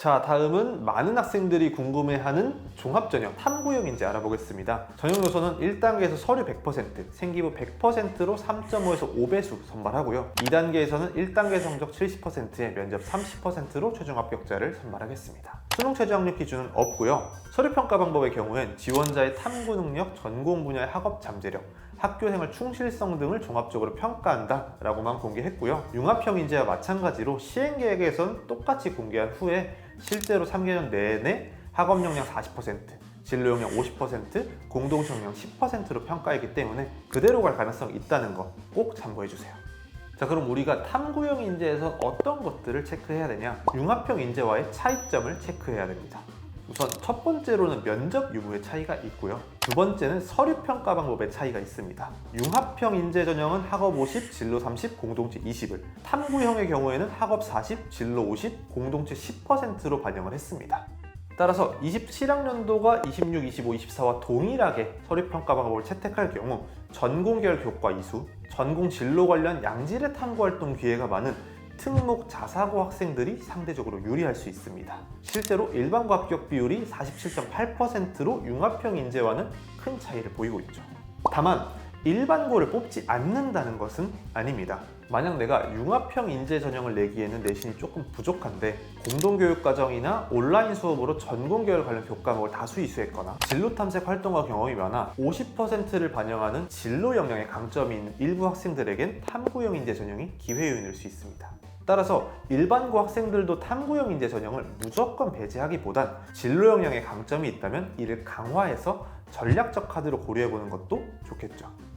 자, 다음은 많은 학생들이 궁금해하는 종합전형 탐구형 인재 알아보겠습니다. 전형 요소는 1단계에서 서류 100%, 생기부 100%로 3.5에서 5배수 선발하고요. 2단계에서는 1단계 성적 70%에 면접 30%로 최종 합격자를 선발하겠습니다. 수능 최저 학력 기준은 없고요. 서류 평가 방법의 경우엔 지원자의 탐구 능력, 전공 분야의 학업 잠재력, 학교 생활 충실성 등을 종합적으로 평가한다 라고만 공개했고요. 융합형 인재와 마찬가지로 시행 계획에선 똑같이 공개한 후에 실제로 3개년 내내 학업 역량 40%, 진로 역량 50%, 공동체 역량 10%로 평가했기 때문에 그대로 갈 가능성이 있다는 거 꼭 참고해 주세요. 자 그럼 우리가 탐구형 인재에서 어떤 것들을 체크해야 되냐? 융합형 인재와의 차이점을 체크해야 됩니다. 우선 첫 번째로는 면접 유무의 차이가 있고요. 두 번째는 서류 평가 방법의 차이가 있습니다. 융합형 인재 전형은 학업 50, 진로 30, 공동체 20을, 탐구형의 경우에는 학업 40, 진로 50, 공동체 10%로 반영을 했습니다. 따라서 27학년도가 26, 25, 24와 동일하게 서류 평가 방법을 채택할 경우 전공계열 교과 이수, 전공 진로 관련 양질의 탐구 활동 기회가 많은 특목 자사고 학생들이 상대적으로 유리할 수 있습니다. 실제로 일반고 합격 비율이 47.8%로 융합형 인재와는 큰 차이를 보이고 있죠. 다만 일반고를 뽑지 않는다는 것은 아닙니다. 만약 내가 융합형 인재 전형을 내기에는 내신이 조금 부족한데 공동교육과정이나 온라인 수업으로 전공계열 관련 교과목을 다수 이수했거나 진로 탐색 활동과 경험이 많아 50%를 반영하는 진로 역량의 강점이 있는 일부 학생들에겐 탐구형 인재 전형이 기회 요인일 수 있습니다. 따라서 일반고 학생들도 탐구형 인재 전형을 무조건 배제하기보단 진로 역량의 강점이 있다면 이를 강화해서 전략적 카드로 고려해보는 것도 좋겠죠.